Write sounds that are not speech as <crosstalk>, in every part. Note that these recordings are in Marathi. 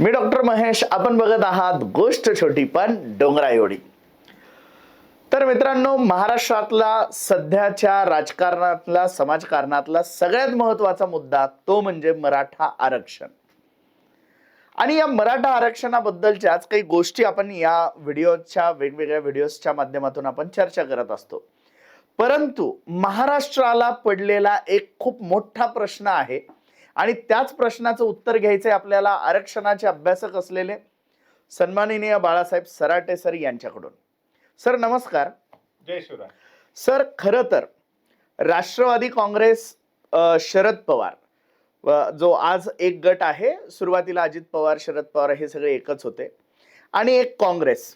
मी डॉक्टर महेश आपण बघत आहात गोष्ट छोटी पण डोंगरा एवढी. तर मित्रांनो महाराष्ट्रातला सध्याच्या राजकारणातला समाजकारणातला सगळ्यात महत्त्वाचा मुद्दा तो म्हणजे मराठा आरक्षण. आणि या मराठा आरक्षणाबद्दलच्याच काही गोष्टी आपण या व्हिडिओच्या वेगवेगळ्या व्हिडिओजच्या माध्यमातून आपण चर्चा करत असतो. परंतु महाराष्ट्राला पडलेला एक खूप मोठा प्रश्न आहे. आणि त्याच प्रश्नाचं उत्तर घ्यायचंय आपल्याला आरक्षणाचे अभ्यासक असलेले सन्माननीय बाळासाहेब सराटे सर यांच्याकडून. सर नमस्कार. जय शिवराय. सर खरं तर राष्ट्रवादी काँग्रेस शरद पवार जो आज एक गट आहे सुरुवातीला अजित पवार शरद पवार हे सगळे एकच होते. आणि एक काँग्रेस.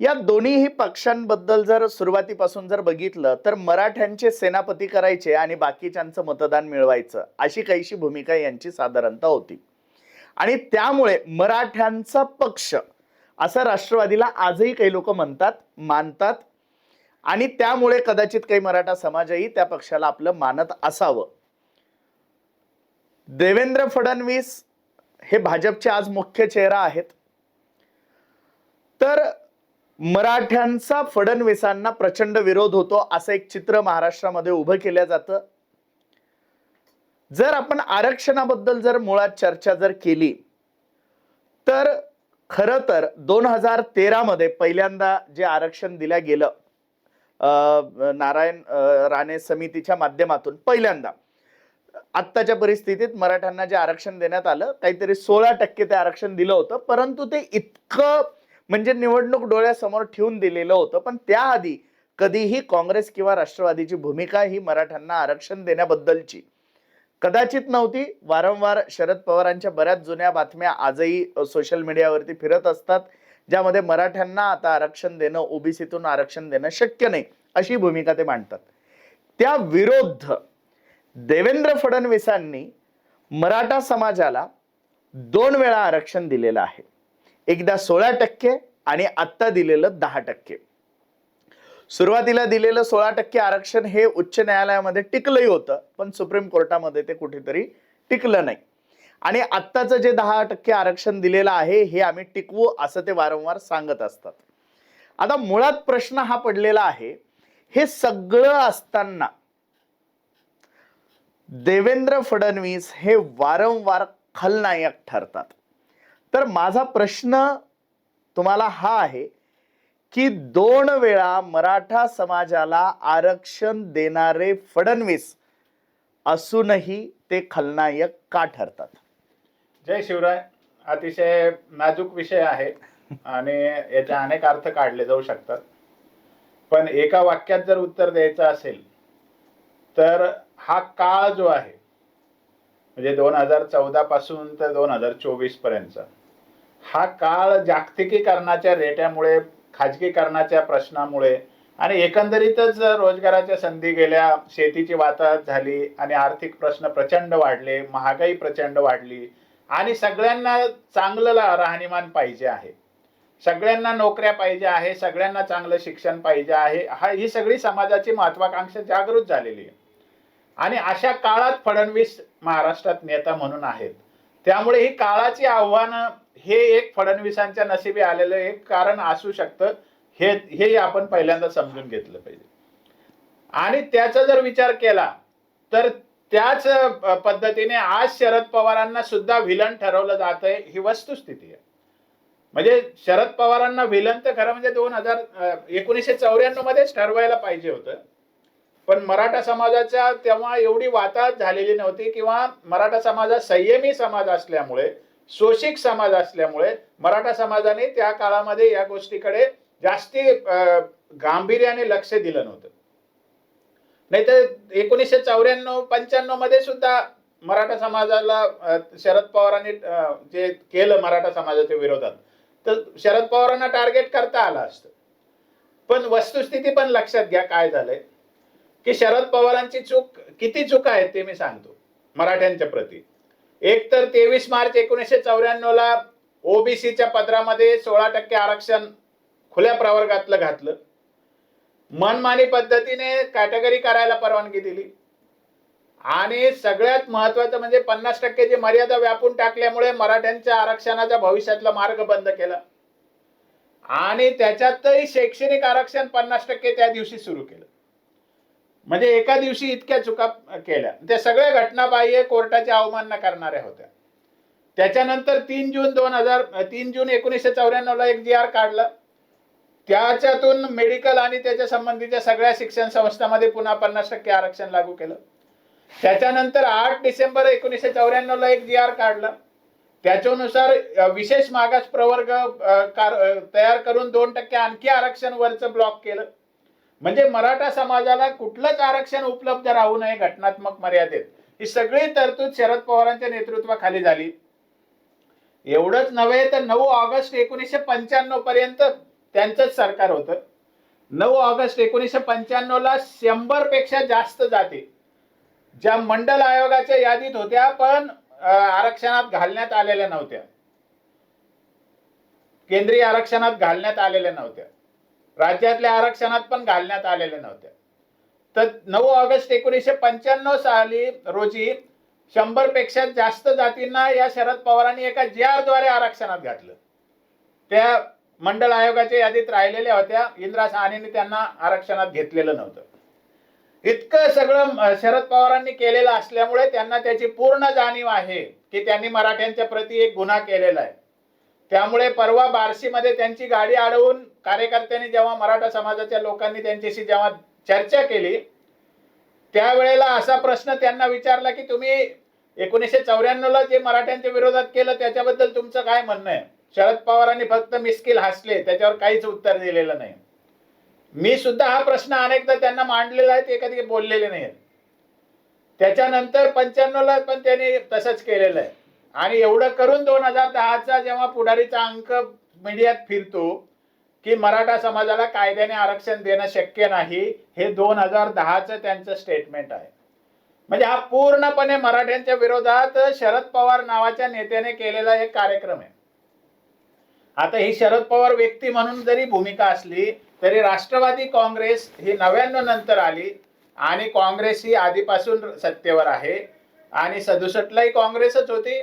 या दोन्हीही पक्षांबद्दल जर सुरुवातीपासून जर बघितलं तर मराठ्यांचे सेनापती करायचे आणि बाकीच्यांचं मतदान मिळवायचं अशी काहीशी भूमिका यांची साधारणतः होती. आणि त्यामुळे मराठ्यांचा पक्ष असं राष्ट्रवादीला आजही काही लोक म्हणतात मानतात आणि त्यामुळे कदाचित काही मराठा समाजही त्या पक्षाला आपलं मानत असावं. देवेंद्र फडणवीस हे भाजपचे आज मुख्य चेहरा आहेत. तर मराठ्यांचा फडणवीसांना प्रचंड विरोध होतो असं एक चित्र महाराष्ट्रामध्ये उभं केलं जातं. जर आपण आरक्षणाबद्दल जर मुळात चर्चा जर केली तर खरं तर दोन हजार तेरा मध्ये पहिल्यांदा जे आरक्षण दिलं गेलं अं, नारायण राणे समितीच्या माध्यमातून पहिल्यांदा. आत्ताच्या परिस्थितीत मराठ्यांना जे आरक्षण देण्यात आलं काहीतरी सोळा टक्के ते आरक्षण दिलं होतं परंतु ते इतकं म्हणजे निवडणूक डोळ्यासमोर ठेवून दिलेलं होतं. पण त्याआधी कधीही काँग्रेस किंवा राष्ट्रवादीची भूमिका ही मराठ्यांना आरक्षण देण्याबद्दलची. कदाचित नव्हती. वारंवार शरद पवारांच्या बऱ्याच जुन्या बातम्या आजही सोशल मीडियावरती फिरत असतात ज्यामध्ये मराठ्यांना आता आरक्षण देणं ओबीसीतून आरक्षण देणं शक्य नाही अशी भूमिका ते मांडतात. त्या विरोध देवेंद्र फडणवीसांनी मराठा समाजाला दोन वेळा आरक्षण दिलेलं आहे. एकदा सोळा टक्के आणि आत्ता दिलेलं दहा टक्के. सुरुवातीला दिलेलं सोळा टक्के आरक्षण हे उच्च न्यायालयामध्ये टिकलंही होतं पण सुप्रीम कोर्टामध्ये ते कुठेतरी टिकलं नाही. आणि आत्ताचं जे दहा टक्के आरक्षण दिलेलं आहे हे आम्ही टिकवू असं ते वारंवार सांगत असतात. आता मुळात प्रश्न हा पडलेला आहे हे सगळं असताना देवेंद्र फडणवीस हे वारंवार खलनायक ठरतात. तर माझा प्रश्न तुम्हाला हा आहे की दोन वेळा मराठा समाजाला आरक्षण देणारे फडणवीस असूनही ते खलनायक का ठरतात? जय शिवराय. अतिशय नाजूक विषय आहे आणि याचे अनेक अर्थ काढले जाऊ शकतात. पण एका वाक्यात जर उत्तर द्यायचं असेल तर हा काळ जो आहे म्हणजे दोन हजार चौदा पासून तर दोन हजार चोवीस पर्यंतचा हा काळ जागतिकीकरणाच्या रेट्यामुळे खाजगीकरणाच्या प्रश्नामुळे आणि एकंदरीतच रोजगाराच्या संधी गेल्या शेतीची वाताहत झाली आणि आर्थिक प्रश्न प्रचंड वाढले महागाई प्रचंड वाढली आणि सगळ्यांना चांगलं राहणीमान पाहिजे आहे. सगळ्यांना नोकऱ्या पाहिजे आहे सगळ्यांना चांगलं शिक्षण पाहिजे आहे हा ही सगळी समाजाची महत्वाकांक्षा जागृत झालेली आहे. आणि अशा काळात फडणवीस महाराष्ट्रात नेता म्हणून आहेत. त्यामुळे ही काळाची आव्हानं हे एक फडणवीसांच्या नशिबी आलेलं एक कारण असू शकतं. हे हे आपण पहिल्यांदा समजून घेतलं पाहिजे. आणि त्याचा जर विचार केला तर त्याच पद्धतीने आज शरद पवारांना सुद्धा व्हिलन ठरवलं जात आहे ही वस्तुस्थिती आहे. म्हणजे शरद पवारांना व्हिलन तर खरं म्हणजे दोन हजार एकोणीसशे चौऱ्याण्णव मध्येच ठरवायला पाहिजे होतं. पण मराठा समाजाच्या तेव्हा एवढी वाताहत झालेली नव्हती किंवा मराठा समाज संयमी समाज असल्यामुळे शोषिक समाज असल्यामुळे मराठा समाजाने त्या काळामध्ये या गोष्टीकडे जास्ती गांभीर्याने लक्ष दिलं नव्हतं. नाही तर एकोणीसशे चौऱ्याण्णव पंच्याण्णवमध्ये सुद्धा मराठा समाजाला शरद पवारांनी जे केलं मराठा समाजाच्या विरोधात तर शरद पवारांना टार्गेट करता आलं असतं. पण वस्तुस्थिती पण लक्षात घ्या काय झालंय. की शरद पवारांची चूक किती चूक आहेत ते मी सांगतो मराठ्यांच्या प्रती. एक तर तेवीस मार्च एकोणीसशे चौऱ्याण्णव ला ओबीसीच्या पदरामध्ये सोळा टक्के आरक्षण खुल्या प्रवर्गातलं घातलं. मनमानी पद्धतीने कॅटेगरी करायला परवानगी दिली. आणि सगळ्यात महत्वाचं म्हणजे पन्नास टक्केची मर्यादा व्यापून टाकल्यामुळे मराठ्यांच्या आरक्षणाचा भविष्यातला मार्ग बंद केला. आणि त्याच्यातही शैक्षणिक आरक्षण पन्नास टक्के त्या दिवशी सुरू केलं. म्हणजे एका दिवशी इतक्या चुका केल्या. त्या सगळ्या घटना बाह्य कोर्टाची अवमानना करणाऱ्या होत्या. त्याच्यानंतर तीन जून दोन हजार तीन जून एकोणीसशे चौऱ्याण्णवला एक जी आर काढला. त्याच्यातून मेडिकल आणि त्याच्या संबंधीच्या सगळ्या शिक्षण संस्थांमध्ये पुन्हा पन्नास टक्के आरक्षण लागू केलं. त्याच्यानंतर आठ डिसेंबर एकोणीसशे चौऱ्याण्णवला एक जी आर काढला. त्याच्यानुसार विशेष मागास प्रवर्ग कार- तयार करून दोन टक्के आणखी आरक्षण वरचं ब्लॉक केलं. म्हणजे मराठा समाजाला कुठलंच आरक्षण उपलब्ध राहू नये घटनात्मक मर्यादेत. ही सगळी तरतूद शरद पवारांच्या नेतृत्वाखाली झाली. एवढंच नव्हे तर नऊ ऑगस्ट एकोणीसशे पंच्याण्णव पर्यंत त्यांचंच सरकार होतं. नऊ ऑगस्ट एकोणीसशे पंच्याण्णवला शंभरपेक्षा जास्त जाती. ज्या मंडल आयोगाच्या यादीत होत्या पण आरक्षणात घालण्यात आलेल्या नव्हत्या. केंद्रीय आरक्षणात घालण्यात आलेल्या नव्हत्या. राज्यातल्या आरक्षणात पण घालण्यात आलेल्या नव्हत्या. तर नऊ ऑगस्ट एकोणीसशे पंच्याण्णव साली रोजी शंभरपेक्षा जास्त जातींना या शरद पवारांनी एका जे द्वारे आरक्षणात घातलं. त्या मंडळ आयोगाच्या यादीत राहिलेल्या होत्या. इंदिरा साहनीने त्यांना आरक्षणात घेतलेलं नव्हतं. इतकं सगळं शरद पवारांनी केलेलं असल्यामुळे त्यांना त्याची पूर्ण जाणीव आहे की त्यांनी मराठ्यांच्या प्रती एक गुन्हा केलेला आहे. त्यामुळे परवा बार्शीमध्ये त्यांची गाडी अडवून कार्यकर्त्यांनी जेव्हा मराठा समाजाच्या लोकांनी त्यांच्याशी जेव्हा चर्चा केली त्यावेळेला असा प्रश्न त्यांना विचारला की तुम्ही एकोणीसशे चौऱ्याण्णवला जे मराठ्यांच्या विरोधात केलं त्याच्याबद्दल तुमचं काय म्हणणं आहे? शरद पवारांनी फक्त मिस्किल हसले त्याच्यावर काहीच उत्तर दिलेलं नाही. मी सुद्धा हा प्रश्न अनेकदा त्यांना मांडलेला आहे ते कधी बोललेले नाहीत त्याच्यानंतर पंच्याण्णवला पण त्यांनी तसंच केलेलं आहे. आणि एवढं करून दोन हजार दहाचा जेव्हा पुढारीचा अंक मीडियात फिरतो की मराठा समाजाला कायद्याने आरक्षण देणं शक्य नाही हे दोन हजार दहाचं त्यांचं स्टेटमेंट आहे. म्हणजे हा पूर्णपणे मराठ्यांच्या विरोधात शरद पवार नावाच्या नेत्याने केलेला एक कार्यक्रम आहे. आता ही शरद पवार व्यक्ती म्हणून जरी भूमिका असली तरी राष्ट्रवादी काँग्रेस ही नव्याण्णव नंतर आली आणि काँग्रेस ही आधीपासून सत्तेवर आहे आणि सदुसष्टलाही काँग्रेसच होती.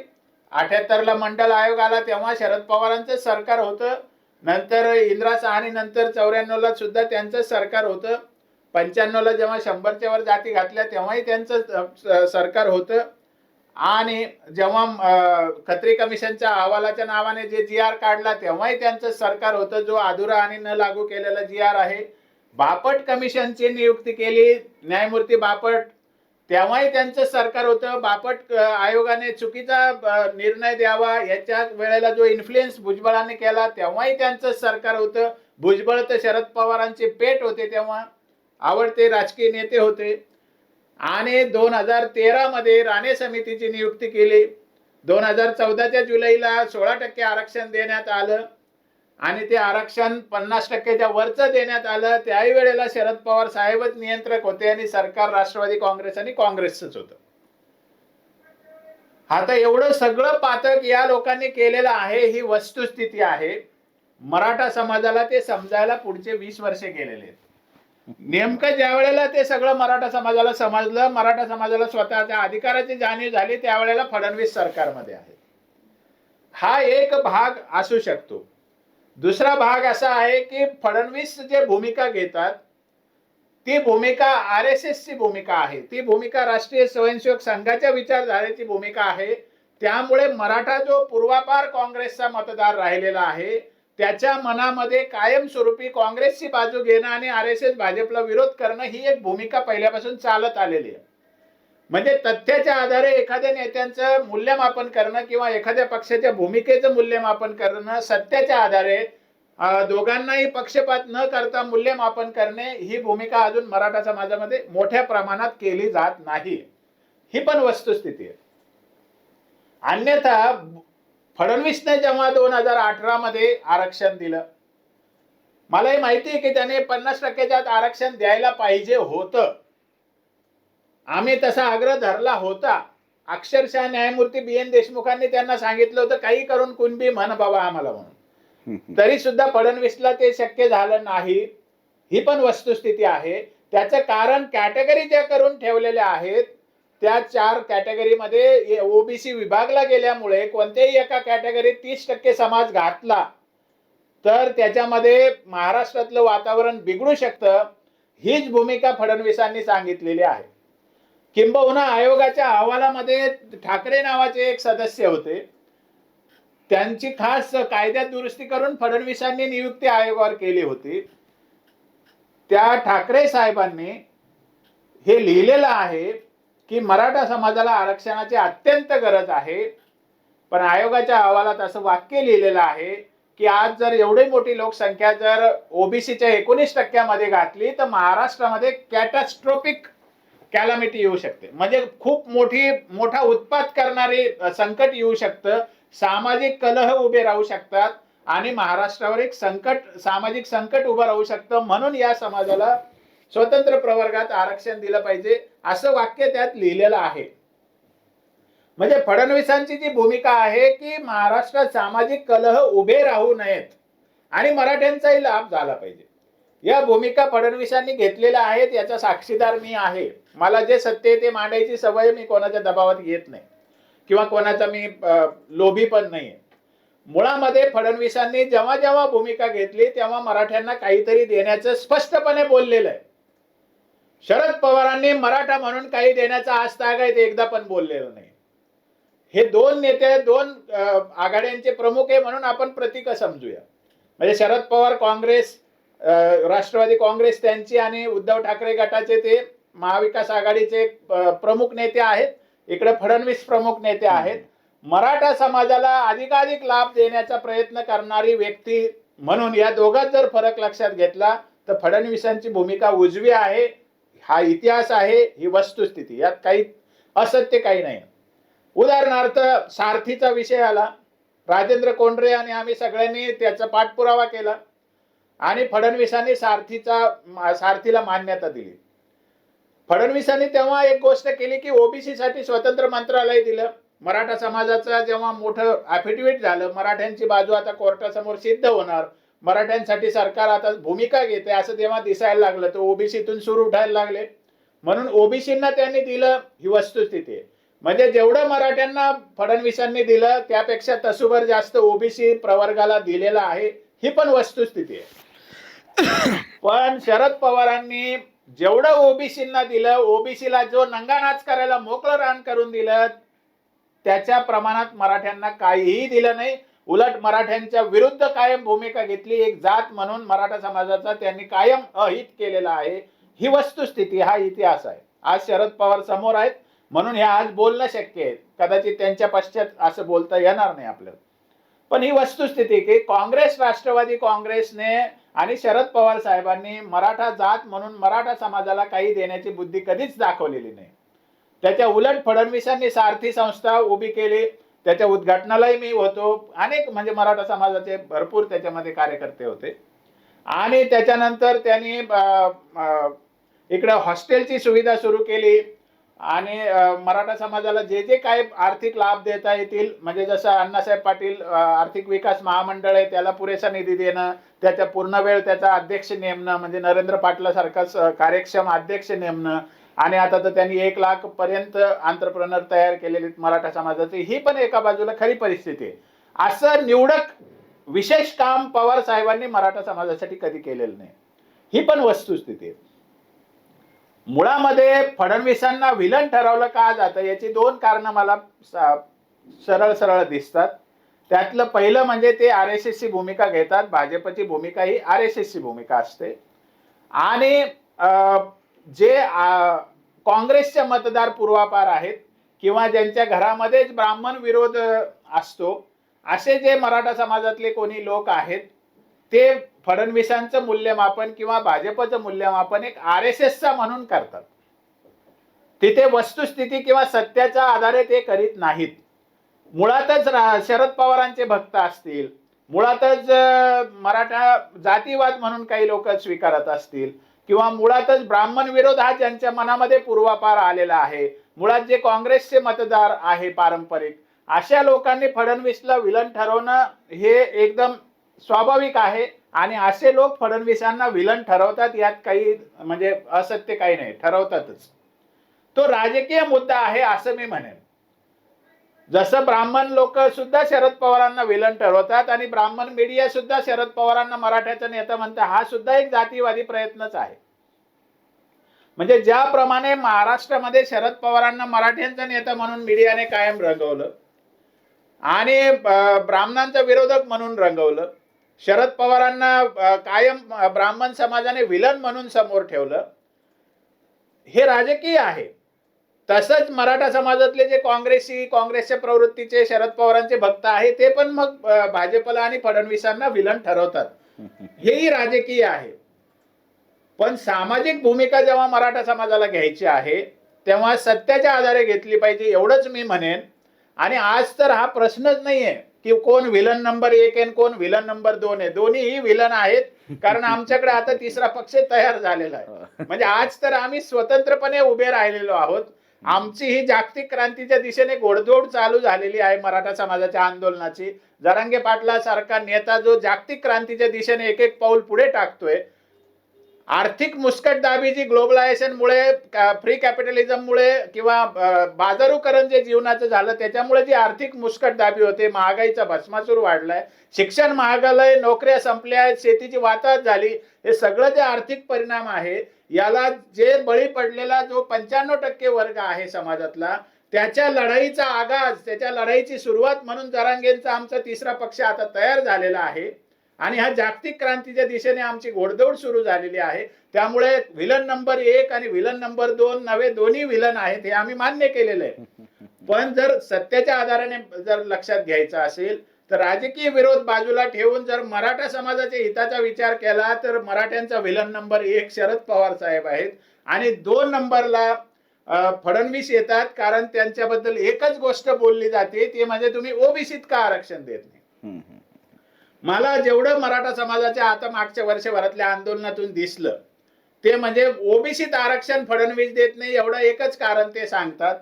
अठ्याहत्तरला मंडल आयोग आला तेव्हा शरद पवारांचं सरकार होतं. नंतर इंदिरा साहनी नंतर चौऱ्याण्णवला सुद्धा त्यांचं सरकार होतं. पंच्याण्णवला जेव्हा शंभरच्या वर जाती घातल्या तेव्हाही त्यांचं सरकार होतं. आणि जेव्हा खत्री कमिशनच्या अहवालाच्या नावाने जे जी आर काढला तेव्हाही त्यांचं सरकार होतं. जो अधुरा आणि न लागू केलेला जी आर आहे. बापट कमिशनची नियुक्ती केली. न्यायमूर्ती बापट तेव्हाही त्यांचं सरकार होतं. बापट आयोगाने चुकीचा निर्णय द्यावा याच्या वेळेला जो इन्फ्लुएन्स भुजबळाने केला तेव्हाही त्यांचं सरकार होतं. भुजबळ तर शरद पवारांचे पेट होते तेव्हा. आवडते राजकीय नेते होते. आणि दोन हजार तेरामध्ये राणे समितीची नियुक्ती केली. दोन हजार चौदाच्या जुलैला सोळा टक्के आरक्षण देण्यात आलं. आणि ते आरक्षण पन्नास टक्क्याच्या वरचं देण्यात आलं. त्याही वेळेला शरद पवार साहेबच नियंत्रक होते आणि सरकार राष्ट्रवादी काँग्रेस आणि काँग्रेसच होतं. आता एवढं सगळं पातक या लोकांनी केलेलं आहे ही वस्तुस्थिती आहे. मराठा समाजाला ते समजायला पुढचे वीस वर्षे गेलेले आहेत. नेमकं ज्या वेळेला ते सगळं मराठा समाजाला समजलं मराठा समाजाला स्वतःच्या अधिकाराची जाणीव झाली त्यावेळेला फडणवीस सरकारमध्ये आहे. हा एक भाग असू शकतो. दुसरा भाग असा आहे की फडणवीस जे भूमिका घेतात ती भूमिका आर एस एसची भूमिका आहे. ती भूमिका राष्ट्रीय स्वयंसेवक संघाच्या विचारधारेची भूमिका आहे. त्यामुळे मराठा जो पूर्वापार काँग्रेसचा मतदार राहिलेला आहे त्याच्या मनामध्ये कायमस्वरूपी काँग्रेसची बाजू घेणं आणि आर एस एस भाजपला विरोध करणं ही एक भूमिका पहिल्यापासून चालत आलेली आहे. म्हणजे तथ्याच्या आधारे एखाद्या नेत्यांचं मूल्यमापन करणं किंवा एखाद्या पक्षाच्या भूमिकेचं मूल्यमापन करणं सत्याच्या आधारे दोघांनाही पक्षपात न करता मूल्यमापन करणे ही भूमिका अजून मराठा समाजामध्ये मोठ्या प्रमाणात केली जात नाही. ही पण वस्तुस्थिती आहे. अन्यथा फडणवीसने जेव्हा दोन हजार अठरा मध्ये आरक्षण दिलं मलाही माहिती आहे की त्याने पन्नास टक्क्याच्या आरक्षण द्यायला पाहिजे होतं. आम्ही तसा आग्रह धरला होता. अक्षरशः न्यायमूर्ती बी. एन. देशमुखांनी त्यांना सांगितलं होतं काही करून कुणबी म्हण बाबा आम्हाला म्हणून. तरी सुद्धा फडणवीसला ते शक्य झालं नाही. ही पण वस्तुस्थिती आहे. त्याचं कारण कॅटेगरी ज्या करून ठेवलेल्या आहेत त्या चार कॅटेगरीमध्ये ओबीसी विभागला गेल्यामुळे कोणत्याही एका कॅटेगरीत तीस टक्के समाज घातला तर त्याच्यामध्ये महाराष्ट्रातलं वातावरण बिघडू शकतं हीच भूमिका फडणवीसांनी सांगितलेली आहे. किंबहुना आयोगाच्या अहवालामध्ये ठाकरे नावाचे एक सदस्य होते. त्यांची खास कायद्यात दुरुस्ती करून फडणवीसांनी नियुक्ती आयोगावर केली होती. त्या ठाकरे साहेबांनी हे लिहिलेलं आहे की मराठा समाजाला आरक्षणाची अत्यंत गरज आहे. पण आयोगाच्या अहवालात असं वाक्य लिहिलेलं आहे की आज जर एवढी मोठी लोकसंख्या जर ओबीसीच्या एकोणीस टक्क्यामध्ये घातली तर महाराष्ट्रामध्ये कॅटास्ट्रॉपिक कॅलामिटी येऊ शकते. म्हणजे खूप मोठी मोठा उत्पात करणारे संकट येऊ शकतं. सामाजिक कलह उभे राहू शकतात आणि महाराष्ट्रावर एक संकट सामाजिक संकट उभं राहू शकतं. म्हणून या समाजाला स्वतंत्र प्रवर्गात आरक्षण दिलं पाहिजे. असं वाक्य त्यात लिहिलेलं आहे. म्हणजे फडणवीसांची जी भूमिका आहे की महाराष्ट्रात सामाजिक कलह उभे राहू नयेत आणि मराठ्यांचाही लाभ झाला पाहिजे. या भूमिका फडणवीसांनी घेतलेल्या आहेत याचा साक्षीदार मी आहे. मला जे सत्य आहे ते मांडायची सवय मी कोणाच्या दबावात घेत नाही. किंवा कोणाचा मी लोभी पण नाही मुळामध्ये फडणवीसांनी जेव्हा जेव्हा भूमिका घेतली तेव्हा मराठ्यांना काहीतरी देण्याचं स्पष्टपणे बोललेलं आहे. शरद पवारांनी मराठा म्हणून काही देण्याचा आज ते एकदा पण बोललेलं नाही. हे दोन नेते दोन आघाड्यांचे प्रमुख आहे म्हणून आपण प्रतीक समजूया. म्हणजे शरद पवार काँग्रेस राष्ट्रवादी काँग्रेस त्यांची आणि उद्धव ठाकरे गटाचे ते महाविकास आघाडीचे प्रमुख नेते आहेत. इकडे फडणवीस प्रमुख नेते आहेत. मराठा समाजाला अधिकाधिक लाभ देण्याचा प्रयत्न करणारी व्यक्ती म्हणून या दोघात जर फरक लक्षात घेतला तर फडणवीसांची भूमिका उजवी आहे. हा इतिहास आहे ही वस्तुस्थिती यात काही असत्य काही नाही. उदाहरणार्थ सारथीचा विषय आला. राजेंद्र कोंडरे आणि आम्ही सगळ्यांनी त्याचा पाठपुरावा केला. आणि फडणवीसांनी सारथीचा सारथीला मान्यता दिली. फडणवीसांनी तेव्हा एक गोष्ट केली की ओबीसी साठी स्वतंत्र मंत्रालय दिलं. मराठा समाजाचं जेव्हा मोठं अफिडेव्हिट झालं मराठ्यांची बाजू आता कोर्टासमोर सिद्ध होणार. मराठ्यांसाठी सरकार आता भूमिका घेते असं तेव्हा दिसायला लागलं. तर ओबीसीतून सुरू उठायला लागले. म्हणून ओबीसींना त्यांनी दिलं ही वस्तुस्थिती. आहे म्हणजे जेवढं मराठ्यांना फडणवीसांनी दिलं त्यापेक्षा तसुभर जास्त ओबीसी प्रवर्गाला दिलेलं आहे ही पण वस्तुस्थिती आहे. पण शरद पवारांनी जेवढं ओबीसींना दिलं ओबीसीला जो नंगानाच करायला मोकळं रान करून दिलं त्याच्या प्रमाणात मराठ्यांना काहीही दिलं नाही. उलट मराठ्यांच्या विरुद्ध कायम भूमिका घेतली. एक जात म्हणून मराठा समाजाचा त्यांनी कायम अहित केलेला आहे. ही वस्तुस्थिती हा इतिहास आहे. आज शरद पवार समोर आहेत म्हणून हे आज बोलणं शक्य आहे. कदाचित त्यांच्या पश्चात असं बोलता येणार नाही आपल्याला पण ही वस्तुस्थिती की काँग्रेस राष्ट्रवादी काँग्रेसने आणि शरद पवार साहेबांनी मराठा जात म्हणून मराठा समाजाला काही देण्याची बुद्धी कधीच दाखवलेली नाही. त्याच्या उलट फडणवीसांनी सारथी संस्था उभी केली. त्याच्या उद्घाटनालाही मी होतो. अनेक म्हणजे मराठा समाजाचे भरपूर त्याच्यामध्ये कार्यकर्ते होते. आणि त्याच्यानंतर त्यांनी इकडं हॉस्टेलची सुविधा सुरू केली. आणि मराठा समाजाला जे जे काही आर्थिक लाभ देता येतील म्हणजे जसं अण्णासाहेब पाटील आर्थिक विकास महामंडळ आहे त्याला पुरेसा निधी देणं त्याच्या पूर्ण वेळ त्याचा अध्यक्ष नेमणं म्हणजे नरेंद्र पाटलासारखा कार्यक्षम अध्यक्ष नेमणं आणि आता तर त्यांनी एक लाख पर्यंत आंतरप्रनर तयार केलेले आहेत मराठा समाजाचे ही पण एका बाजूला खरी परिस्थिती आहे. असं निवडक विशेष काम पवार साहेबांनी मराठा समाजासाठी कधी केलेलं नाही. ही पण वस्तुस्थिती आहे. मुळामध्ये फडणवीसांना विलन ठरवलं का जातं याची दोन कारणं मला सरळ सरळ दिसतात. त्यातलं पहिलं म्हणजे ते आर एस एसची भूमिका घेतात. भाजपची भूमिका ही आर एस एसची भूमिका असते. आणि जे काँग्रेसचे मतदार पूर्वापार आहेत किंवा ज्यांच्या घरामध्येच ब्राह्मण विरोध असतो असे जे मराठा समाजातले कोणी लोक आहेत ते फडणवीसांचं मूल्यमापन किंवा भाजपचं मूल्यमापन एक आर एस एसचा म्हणून करतात. तिथे वस्तुस्थिती किंवा सत्याच्या आधारे ते करीत नाहीत. मुळातच शरद पवारांचे भक्त असतील मुळातच मराठा जातीवाद म्हणून काही लोक स्वीकारत असतील किंवा मुळातच ब्राह्मण विरोध हा ज्यांच्या मनामध्ये पूर्वापार आलेला आहे मुळात जे काँग्रेसचे मतदार आहे पारंपरिक अशा लोकांनी फडणवीसला विलन ठरवणं हे एकदम स्वाभाविक आहे. आणि असे लोक फडणवीसांना विलन ठरवतात यात काही म्हणजे असत्य काही नाही ठरवतातच. तो राजकीय मुद्दा आहे असं मी म्हणेन. जसं ब्राह्मण लोक सुद्धा शरद पवारांना विलन ठरवतात आणि ब्राह्मण मीडिया सुद्धा शरद पवारांना मराठ्याचा नेता म्हणतात हा सुद्धा एक जातीवादी प्रयत्नच आहे. म्हणजे ज्याप्रमाणे महाराष्ट्रामध्ये शरद पवारांना मराठ्यांचा नेता म्हणून मीडियाने कायम रंगवलं आणि ब्राह्मणांचा विरोधक म्हणून रंगवलं शरद पवारांना कायम ब्राह्मण समाजाने विलन म्हणून समोर ठेवलं. हे राजकीय आहे. तसंच मराठा समाजातले जे काँग्रेसी काँग्रेसच्या प्रवृत्तीचे शरद पवारांचे भक्त आहे ते पण मग भाजपला आणि फडणवीसांना विलन ठरवतात. हेही राजकीय आहे. पण सामाजिक भूमिका जेव्हा मराठा समाजाला घ्यायची आहे तेव्हा सत्याच्या आधारे घेतली पाहिजे एवढंच मी म्हणेन. आणि आज तर हा प्रश्नच नाहीये. की कोण विलन नंबर एक आहे कोण विलन नंबर दोन आहे. दोन्ही विलन आहेत. कारण आमच्याकडे आता तिसरा पक्ष तयार झालेला आहे. म्हणजे आज तर आम्ही स्वतंत्रपणे उभे राहिलेलो आहोत. आमची ही जागतिक क्रांतीच्या दिशेने घोडदोड चालू झालेली आहे मराठा समाजाच्या आंदोलनाची. जरांगे पाटला सारखा नेता जो जागतिक क्रांतीच्या दिशेने एक एक पाऊल पुढे टाकतोय आर्थिक मुस्कटदाबी जी ग्लोबलायझेशनमुळे फ्री कॅपिटलिझममुळे किंवा बाजारूकरण जे जीवनाचं झालं त्याच्यामुळे जी आर्थिक मुस्कटदाबी होते महागाईचा भस्मासूर वाढलाय. शिक्षण महागालय नोकऱ्या संपल्या आहेत शेतीची वाताहत झाली हे सगळं जे आर्थिक परिणाम आहे याला जे बळी पडलेला जो पंच्याण्णव टक्के वर्ग आहे समाजातला त्याच्या लढाईचा आगाज त्याच्या लढाईची सुरुवात म्हणून जरांगेंचा आमचा तिसरा पक्ष आता तयार झालेला आहे. आणि ह्या जागतिक क्रांतीच्या दिशेने आमची घोडदौड सुरू झालेली आहे. त्यामुळे विलन नंबर एक आणि विलन नंबर दोन नवे दोन्ही विलन आहेत हे आम्ही मान्य केलेलं आहे. <laughs> पण जर सत्याच्या आधाराने जर लक्षात घ्यायचं असेल तर राजकीय विरोध बाजूला ठेवून जर मराठा समाजाच्या हिताचा विचार केला तर मराठ्यांचा विलन नंबर एक शरद पवार साहेब आहेत. आणि दोन नंबरला फडणवीस येतात कारण त्यांच्याबद्दल एकच गोष्ट बोलली जाते ती म्हणजे तुम्ही ओबीसीत का आरक्षण देत नाही? मला जेवढं मराठा समाजाच्या आता मागच्या वर्षभरातल्या आंदोलनातून दिसलं ते म्हणजे ओबीसीत आरक्षण फडणवीस देत नाही एवढं एकच कारण ते सांगतात.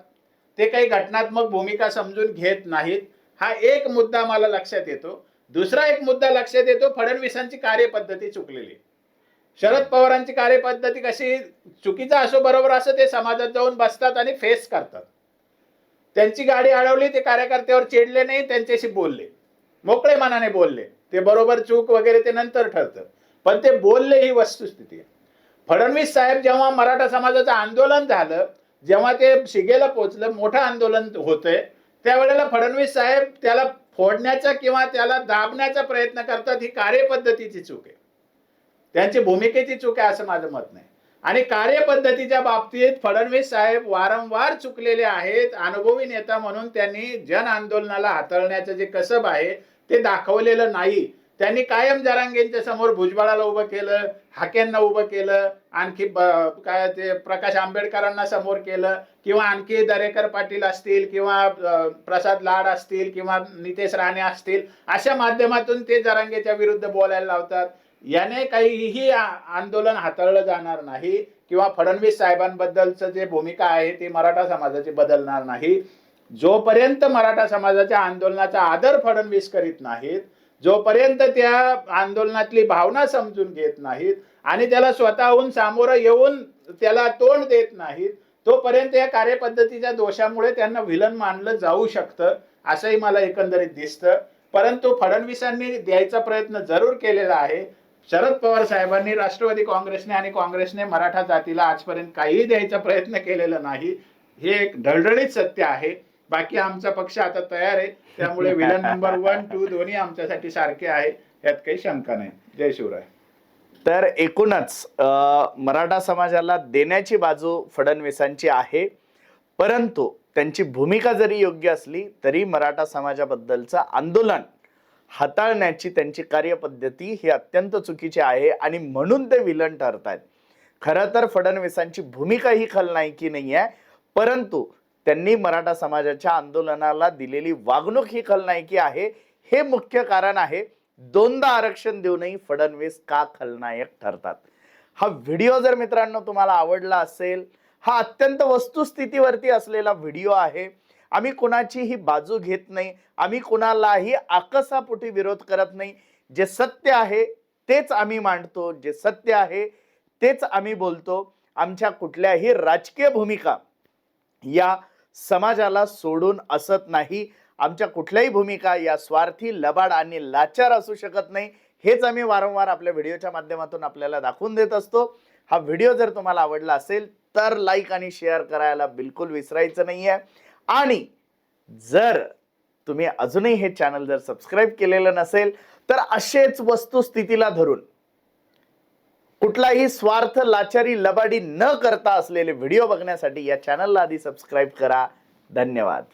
ते काही घटनात्मक भूमिका समजून घेत नाहीत. हा एक मुद्दा मला लक्षात येतो. दुसरा एक मुद्दा लक्षात येतो फडणवीसांची कार्यपद्धती चुकलेली. शरद पवारांची कार्यपद्धती कशी चुकीचा असो बरोबर असं ते समाजात जाऊन बसतात आणि फेस करतात. त्यांची गाडी अडवली ते कार्यकर्त्यावर चिडले नाही त्यांच्याशी बोलले. मोकळे मनाने बोलले. ते बरोबर चूक वगैरे ते नंतर ठरतं. पण ते बोलले ही वस्तुस्थिती आहे. फडणवीस साहेब जेव्हा मराठा समाजाचं आंदोलन झालं जेव्हा ते शिगेला पोचलं मोठं आंदोलन होतंय त्यावेळेला फडणवीस साहेब त्याला फोडण्याचा किंवा त्याला दाबण्याचा प्रयत्न करतात ही कार्यपद्धतीची चूक आहे. त्यांची भूमिकेची चूक आहे असं माझं मत नाही. आणि कार्यपद्धतीच्या बाबतीत फडणवीस साहेब वारंवार चुकलेले आहेत अनुभवी नेता म्हणून त्यांनी जन आंदोलनाला हाताळण्याचं जे कसब आहे ते दाखवलेलं नाही. त्यांनी कायम जरांगेंच्या समोर भुजबळाला उभं केलं हाक्यांना उभं केलं आणखी काय ते प्रकाश आंबेडकरांना समोर केलं किंवा आणखी दरेकर पाटील असतील किंवा प्रसाद लाड असतील किंवा नितेश राणे असतील अशा माध्यमातून ते जरांगेच्या विरुद्ध बोलायला लावतात. याने काहीही आंदोलन हाताळलं जाणार नाही किंवा फडणवीस साहेबांबद्दलचं जे भूमिका आहे ती मराठा समाजाची बदलणार नाही. जोपर्यंत मराठा समाजाच्या आंदोलनाचा आदर फडणवीस करीत नाहीत जोपर्यंत त्या आंदोलनातली भावना समजून घेत नाहीत आणि त्याला स्वतःहून सामोरं येऊन त्याला तोंड देत नाहीत तोपर्यंत या कार्यपद्धतीच्या दोषामुळे त्यांना विलन मानलं जाऊ शकतं असंही मला एकंदरीत दिसतं. परंतु फडणवीसांनी द्यायचा प्रयत्न जरूर केलेला आहे. शरद पवार साहेबांनी राष्ट्रवादी काँग्रेसने आणि काँग्रेसने मराठा जातीला आजपर्यंत काहीही द्यायचा प्रयत्न केलेला नाही. हे एक ढळढळीत सत्य आहे. बाकी आमचा पक्ष आता तयार आहे. त्यामुळे विलन नंबर वन टू दोन्ही आमच्यासाठी सारखे आहे. यात काही शंका नाही. जय शिवराय. तर एकूणच मराठा समाजाला देण्याची बाजू फडणवीसांची आहे. परंतु त्यांची भूमिका जरी योग्य असली तरी मराठा समाजाबद्दलचं आंदोलन हाताळण्याची त्यांची कार्यपद्धती ही अत्यंत चुकीची आहे आणि म्हणून ते विलन ठरत आहेत खरं तर फडणवीसांची भूमिका ही खलनायकी नाही आहे परंतु त्यांनी मराठा समाजाच्या आंदोलनाला दिलेली वागणूक ही खलनायकी आहे. हे मुख्य कारण आहे. दोनदा आरक्षण देऊनही फडणवीस का खलनायक ठरतात. हा व्हिडिओ जर मित्रांनो तुम्हाला आवडला असेल हा अत्यंत वस्तुस्थितीवरती असलेला व्हिडिओ आहे. आम्ही कुणाचीही बाजू घेत नाही. आम्ही कुणालाही आकसापोटी विरोध करत नाही. जे सत्य आहे तेच आम्ही मांडतो. जे सत्य आहे तेच आम्ही बोलतो. आमच्या कुठल्याही राजकीय भूमिका या समाजाला सोडून असत नाही. आमच्या कुठल्याही भूमिका या स्वार्थी लबाड आणि लाचार असू शकत नाही. हेच आम्ही वारंवार आपल्या व्हिडिओच्या माध्यमातून आपल्याला दाखवून देत असतो. हा व्हिडिओ जर तुम्हाला आवडला असेल तर लाईक आणि शेअर करायला बिलकुल विसरायचं नाही आहे आणि जर तुम्ही अजूनही हे चॅनल जर सबस्क्राईब केलेलं नसेल तर असेच वस्तुस्थितीला धरून कुठलाही स्वार्थ लाचारी लबाडी न करता असलेले व्हिडिओ बघण्यासाठी या चॅनलला आधी सबस्क्राईब करा. धन्यवाद.